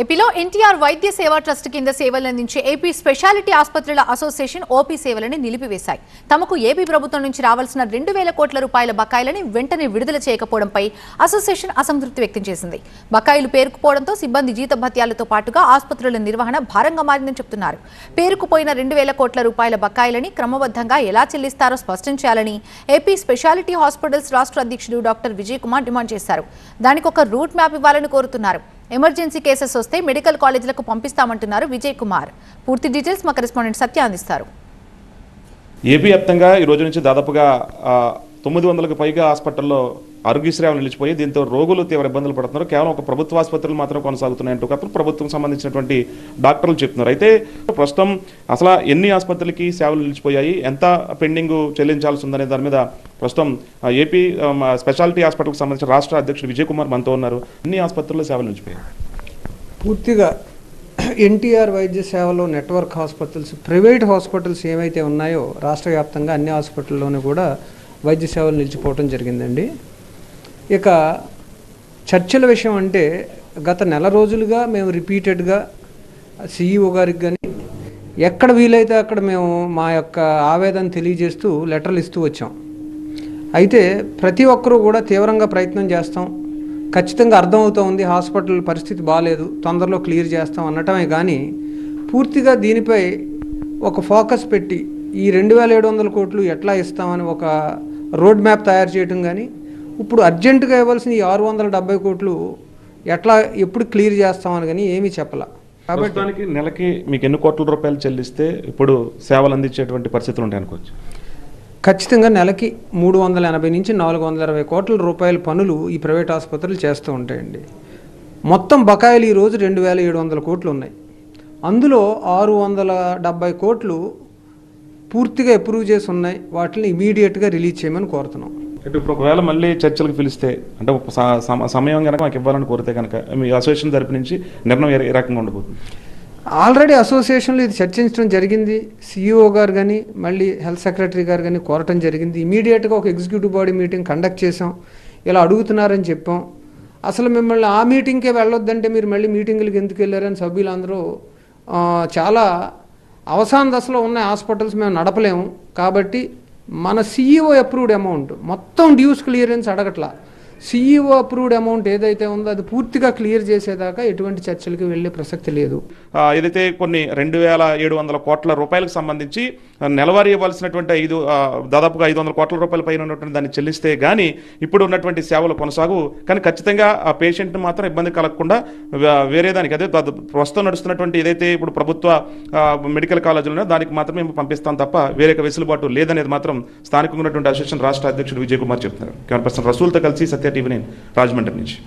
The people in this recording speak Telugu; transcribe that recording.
ఏపీలో ఎన్టీఆర్ వైద్య సేవా ట్రస్ట్ కింద సేవలు అందించే ఏపీ స్పెషాలిటీ ఆసుపత్రుల అసోసియేషన్ ఓపీ సేవలని నిలిపివేశాయి. తమకు ఏపీ ప్రభుత్వం నుంచి రావాల్సిన రెండు వేల కోట్ల రూపాయల బకాయిలని వెంటనే విడుదల చేయకపోవడంపై అసోసియేషన్ అసంతృప్తి వ్యక్తం చేసింది. బకాయిలు పేరుకుపోవడంతో సిబ్బంది జీత భత్యాలతో పాటుగా ఆసుపత్రుల నిర్వహణ భారంగా మారిందని చెబుతున్నారు పేరుకుపోయిన రెండు వేల కోట్ల రూపాయల బకాయిలని క్రమబద్ధంగా ఎలా చెల్లిస్తారో స్పష్టం చేయాలని ఏపీ స్పెషాలిటీ హాస్పిటల్స్ రాష్ట్ర అధ్యక్షుడు డాక్టర్ విజయ్ కుమార్ డిమాండ్ చేశారు. దానికి ఒక రూట్ మ్యాప్ ఇవ్వాలని కోరుతున్నారు. ఎమర్జెన్సీ కేసెస్ వస్తే మెడికల్ కాలేజీలకు పంపిస్తామంటున్నారు విజయ్ కుమార్. పూర్తి డీటెయిల్స్ మా కరెస్పాండెంట్ సత్య అందిస్తారు. ఏపీ వ్యాప్తంగా ఈ రోజు నుంచి దాదాపుగా తొమ్మిది వందలకు పైగా హాస్పిటల్లో ఆరోగ్య నిలిచిపోయి దీంతో రోగులు తీవ్ర ఇబ్బందులు పడుతున్నారు. కేవలం ఒక ప్రభుత్వ ఆసుపత్రులు మాత్రం కొనసాగుతున్నాయంటూ కాదు ప్రభుత్వం సంబంధించినటువంటి డాక్టర్లు చెప్తున్నారు. అయితే ప్రస్తుతం అసలు ఎన్ని ఆసుపత్రులకి సేవలు నిలిచిపోయాయి? ఎంత పెండింగ్ చెల్లించాల్సి ఉందనే దాని మీద ప్రస్తుతం ఏపీ మా స్పెషాలిటీ హాస్పిటల్కి సంబంధించిన రాష్ట్ర అధ్యక్షుడు విజయ్ కుమార్ మనతో ఉన్నారు. అన్ని ఆసుపత్రుల్లో సేవలు నిలిచిపోయాయి? పూర్తిగా ఎన్టీఆర్ వైద్య సేవలో నెట్వర్క్ హాస్పిటల్స్ ప్రైవేట్ హాస్పిటల్స్ ఏవైతే ఉన్నాయో రాష్ట్ర వ్యాప్తంగా అన్ని హాస్పిటల్లోనూ కూడా వైద్య సేవలు నిలిచిపోవటం జరిగిందండి. ఇక చర్చల విషయం అంటే గత నెల రోజులుగా మేము రిపీటెడ్గా సిఇఓ గారికి కానీ ఎక్కడ వీలైతే అక్కడ మేము మా యొక్క ఆవేదన తెలియజేస్తూ లెటర్లు ఇస్తూ వచ్చాం. అయితే ప్రతి ఒక్కరూ కూడా తీవ్రంగా ప్రయత్నం చేస్తాం. ఖచ్చితంగా అర్థమవుతోంది హాస్పిటల్ పరిస్థితి బాగాలేదు తొందరలో క్లియర్ చేస్తాం అనటమే కానీ పూర్తిగా దీనిపై ఒక ఫోకస్ పెట్టి ఈ రెండు వేల ఏడు వందల కోట్లు ఎట్లా ఇస్తామని ఒక రోడ్ మ్యాప్ తయారు చేయటం కానీ ఇప్పుడు అర్జెంటుగా ఇవ్వాల్సిన ఈ ఆరు వందల డెబ్బై కోట్లు ఎట్లా ఎప్పుడు క్లియర్ చేస్తామని కానీ ఏమీ చెప్పాల. కాబట్టి నెలకి మీకు ఎన్ని కోట్ల రూపాయలు చెల్లిస్తే ఇప్పుడు సేవలు అందించేటువంటి పరిస్థితులు ఉంటాయి అనుకోవచ్చు. ఖచ్చితంగా నెలకి మూడు వందల ఎనభై నుంచి నాలుగు వందల ఇరవై కోట్ల రూపాయల పనులు ఈ ప్రైవేట్ ఆసుపత్రులు చేస్తూ ఉంటాయండి. మొత్తం బకాయిలు ఈరోజు రెండు వేల ఏడు వందల కోట్లు ఉన్నాయి. అందులో ఆరు వందల డెబ్బై కోట్లు పూర్తిగా అప్రూవ్ చేసి ఉన్నాయి. వాటిని ఇమీడియట్గా రిలీజ్ చేయమని కోరుతున్నాం. అంటే ఇప్పుడు ఒకవేళ మళ్ళీ చర్చలకు పిలిస్తే అంటే ఒక స- సమ- సమయం కనుక మాకు ఇవ్వాలని కోరితే కనుక మీ అసోసియేషన్ తరపు నుంచి నిర్ణయం ఏ- రకంగా ఉండబోతుంది? ఆల్రెడీ అసోసియేషన్లో ఇది చర్చించడం జరిగింది. సిఇఓ గారు కానీ మళ్ళీ హెల్త్ సెక్రటరీ గారు కానీ కోరటం జరిగింది. ఇమీడియట్గా ఒక ఎగ్జిక్యూటివ్ బాడీ మీటింగ్ కండక్ట్ చేసాం ఇలా అడుగుతున్నారని చెప్పాం. అసలు మిమ్మల్ని ఆ మీటింగ్కే వెళ్ళొద్దంటే మీరు మళ్ళీ మీటింగులకు ఎందుకు వెళ్ళారని సభ్యులందరూ చాలా అవసాన దశలో ఉన్న హాస్పిటల్స్ మేము నడపలేము. కాబట్టి మన సీఈఓ అప్రూవ్డ్ అమౌంట్ మొత్తం డ్యూస్ క్లియరెన్స్ అడగట్లా. సిఇఓ అప్రూవ్డ్ అమౌంట్ ఏదైతే ఉందో అది పూర్తిగా క్లియర్ చేసేదాకా ఎటువంటి చర్చలకు వెళ్ళే ప్రసక్తి లేదు. ఏదైతే కొన్ని రెండు వేల ఏడు వందల కోట్ల రూపాయలకు సంబంధించి నెలవారీ ఇవ్వాల్సినటువంటి ఐదు దాదాపుగా ఐదు వందల కోట్ల రూపాయల పైన ఉన్నటువంటి దాన్ని చెల్లిస్తే కానీ ఇప్పుడు ఉన్నటువంటి సేవలు కొనసాగు కానీ ఖచ్చితంగా ఆ పేషెంట్ని మాత్రం ఇబ్బంది కలగకుండా వేరే దానికి అదే దా- ప్రస్తుతం నడుస్తున్నటువంటి ఏదైతే ఇప్పుడు ప్రభుత్వ మెడికల్ కాలేజీలో దానికి మాత్రమే మేము పంపిస్తాం తప్ప వేరే వెసులుబాటు లేదనేది మాత్రం స్థానికంగా ఉన్నటువంటి అసోసియేషన్ రాష్ట్ర అధ్యక్షుడు విజయ్ కుమార్ చెప్తున్నారు. కెమెరా పర్సన్ రసూల్తో కలిసి సత్య that even in Rajmundry